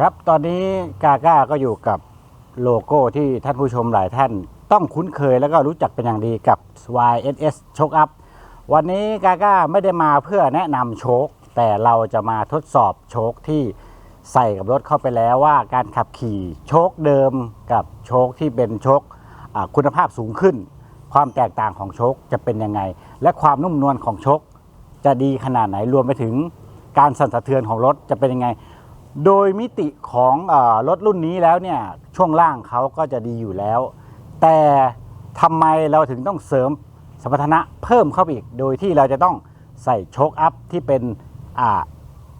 ครับตอนนี้กาก้าก็อยู่กับโลโก้ที่ท่านผู้ชมหลายท่าน ต้องคุ้นเคยแล้วก็รู้จักเป็นอย่างดีกับ YSS โชคอัพวันนี้กาก้าไม่ได้มาเพื่อแนะนำโชค แต่เราจะมาทดสอบโชคที่ใส่กับรถเข้าไปแล้วว่าการขับขี่โชคเดิมกับโชคที่เป็นโชคคุณภาพสูงขึ้น ความแตกต่างของโชคจะเป็นยังไง และความนุ่มนวลของโชคจะดีขนาดไหนรวมไปถึงการสั่นสะเทือนของรถจะเป็นยังไง โดยมิติของอรถรุ่นนี้แล้วเนี่ยช่วงล่างเขาก็จะดีอยู่แล้ว แต่ทำไมเราถึงต้องเสริมสมรรถนะเพิ่มเข้าไปอีก โดยที่เราจะต้องใส่โชคอัพที่เป็น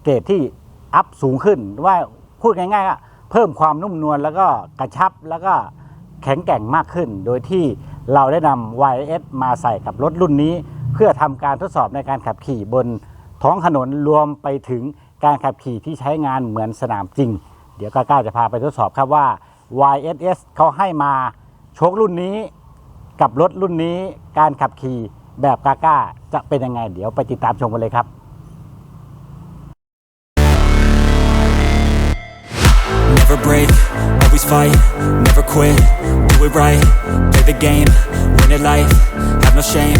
เกรดที่อัพสูงขึ้นว่าพูดง่ายๆว่าเพิ่มความนุ่มนวลแล้วก็กระชับแล้วก็แข็งแกร่งมากขึ้น โดยที่เราได้นำ YS มาใส่กับรถรุ่นนี้ เพื่อทำการทดสอบในการขับขี่บนท้องถนนรวมไปถึง การขับขี่ที่ใช้งานเหมือนสนามจริง เดี๋ยวก้าจะพาไปทดสอบครับว่า YSS เขาให้มาโชครุ่นนี้ กับรถรุ่นนี้การขับขี่แบบกาก้าจะเป็นยังไง เดี๋ยวไปติดตามชมกันเลยครับ Never break, always fight, never quit, do it right, play the game, win it life, have no shame,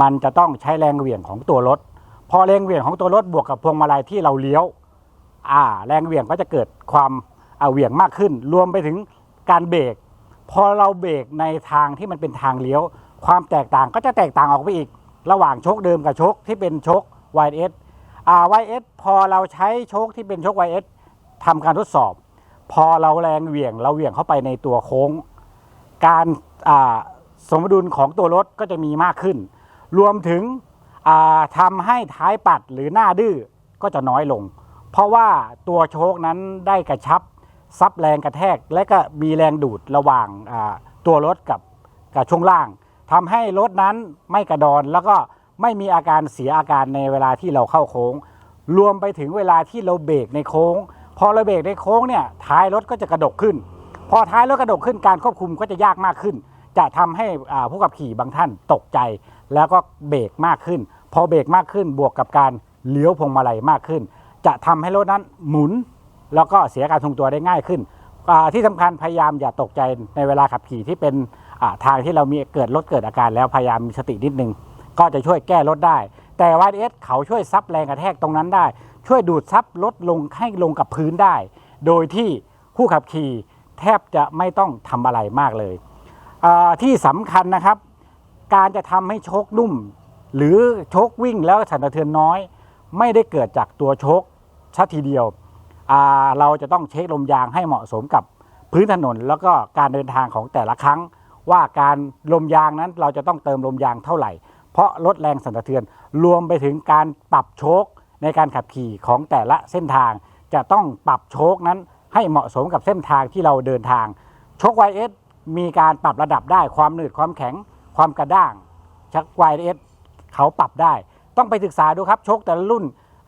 มันจะต้องใช้แรงเหวี่ยงของตัวรถ พอแรงเหวี่ยงของตัวรถบวกกับพวงมาลัยที่เราเลี้ยว อ่า แรงเหวี่ยงก็จะเกิดความอ่าเหวี่ยงมากขึ้น รวมไปถึงการเบรก พอเราเบรกในทางที่มันเป็นทางเลี้ยว ความแตกต่างก็จะแตกต่างออกไปอีก ระหว่างโชคเดิมกับโชคที่เป็นโชค YS อ่า YS พอเราใช้โชคที่เป็นโชค YS ทำการทดสอบ พอเราแรงเหวี่ยง เราเหวี่ยงเข้าไปในตัวโค้ง การอ่าสมดุลของตัวรถก็จะมีมากขึ้น รวมถึงอ่าทำให้ท้ายปัดหรือหน้าดื้อก็จะน้อยลง เพราะว่าตัวโชคนั้นได้กระชับซับแรงกระแทก และก็มีแรงดูดระหว่างตัวรถกับกับช่วงล่างทำให้รถนั้นไม่กระดอนแล้วก็ไม่มีอาการเสียอาการในเวลาที่เราเข้าโค้ง รวมไปถึงเวลาที่เราเบรกในโค้ง พอเราเบรกในโค้งเนี่ยท้ายรถก็จะกระดกขึ้น พอท้ายรถกระดกขึ้นการควบคุมก็จะยากมากขึ้น จะทำให้ผู้ขับขี่บางท่านตกใจ แล้วก็เบรกมากขึ้น พอเบรกมากขึ้นบวกกับการเลี้ยวพวงมาลัยมากขึ้น จะทำให้รถนั้นหมุน แล้วก็เสียการทรงตัวได้ง่ายขึ้น ที่สำคัญพยายามอย่าตกใจในเวลาขับขี่ที่เป็นทางที่เรามีเกิดรถเกิดอาการแล้วพยายามมีสตินิดนึง ก็จะช่วยแก้รถได้ แต่ว y s เขาช่วยซับแรงกระแทกตรงนั้นได้ ช่วยดูดซับรถลงให้ลงกับพื้นได้ โดยที่ผู้ขับขี่แทบจะไม่ต้องทำอะไรมากเลยที่สำคัญนะครับ การจะทำให้โชคนุ่ม หรือโชควิ่งแล้วสั่นสะเทือนน้อย ไม่ได้เกิดจากตัวโชคชัดทีเดียว เราจะต้องเช็คลมยางให้เหมาะสมกับพื้นถนน แล้วก็การเดินทางของแต่ละครั้ง ว่าการลมยางนั้นเราจะต้องเติมลมยางเท่าไหร่ เพราะลดแรงสั่นสะเทือนรวมไปถึงการปรับโชคในการขับขี่ของแต่ละเส้นทาง จะต้องปรับโชคนั้นให้เหมาะสมกับเส้นทางที่เราเดินทาง โชค YS มีการปรับระดับได้ความหนืดความแข็ง ความกระด้างชัก YS เอชเขาปรับได้ ต้องไปศึกษาดูครับชคแต่ละรุ่น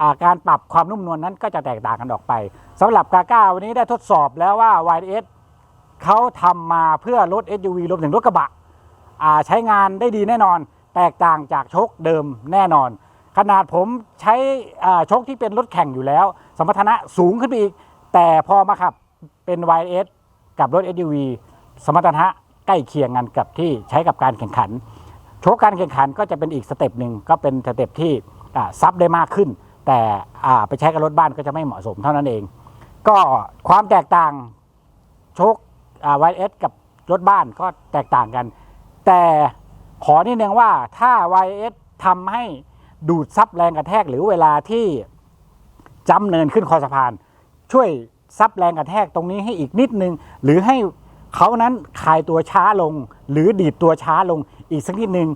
าการปรับความนุ่มนวลนั้นก็จะแตกต่างกันออกไปสำหรับกาก้าวันนี้ได้ทดสอบแล้วว่า YS เขาทำมาเพื่อรถ SUV รวมถึงรถกระบะใช้งานได้ดีแน่นอน แตกต่างจากชคเดิมแน่นอน ขนาดผมใช้ชคที่เป็นรถแข่งอยู่แล้ว สมรรถนะสูงขึ้นไปอีก แต่พอมาขับเป็น YS กับรถ SUV สมรรถนะ ใกล้เคียงกันกับที่ใช้กับการแข่งขัน โชคการแข่งขันก็จะเป็นอีกสเต็ปหนึ่งก็เป็นสเต็ปที่ซับได้มากขึ้น แต่ไปใช้กับรถบ้านก็จะไม่เหมาะสมเท่านั้นเอง ก็ความแตกต่างโชคไวเอสกับรถบ้านก็แตกต่างกัน แต่ขอนิดนึงว่าถ้า YS ทำให้ดูดซับแรงกระแทกหรือเวลาที่จำเนินขึ้นคอสะพาน ช่วยซับแรงกระแทกตรงนี้ให้อีกนิดนึง หรือให้ เขานั้นคลายตัวช้าลง หรือดีดตัวช้าลงอีกสักนิดหนึ่ง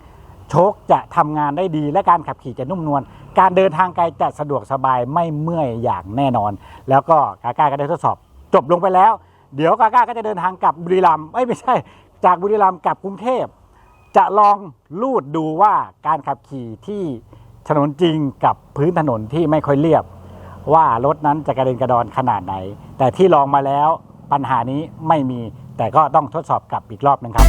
โชคจะทำงานได้ดี และการขับขี่จะนุ่มนวล การเดินทางไกลจะสะดวกสบายไม่เมื่อยอย่างแน่นอน แล้วก็กาก้าก็ได้ทดสอบ จบลงไปแล้ว เดี๋ยวกาก้าก็จะเดินทางกลับบุรีรัมย์ไม่ใช่ จากบุรีรัมย์กลับกรุงเทพ จะลองลูดดูว่าการขับขี่ที่ถนนจริงกับพื้นถนนที่ไม่ค่อยเรียบ ว่ารถนั้นจะกระเด็นกระดอนขนาดไหน แต่ที่ลองมาแล้วปัญหานี้ไม่มี แต่ก็ต้องทดสอบกลับอีกรอบนึงครับ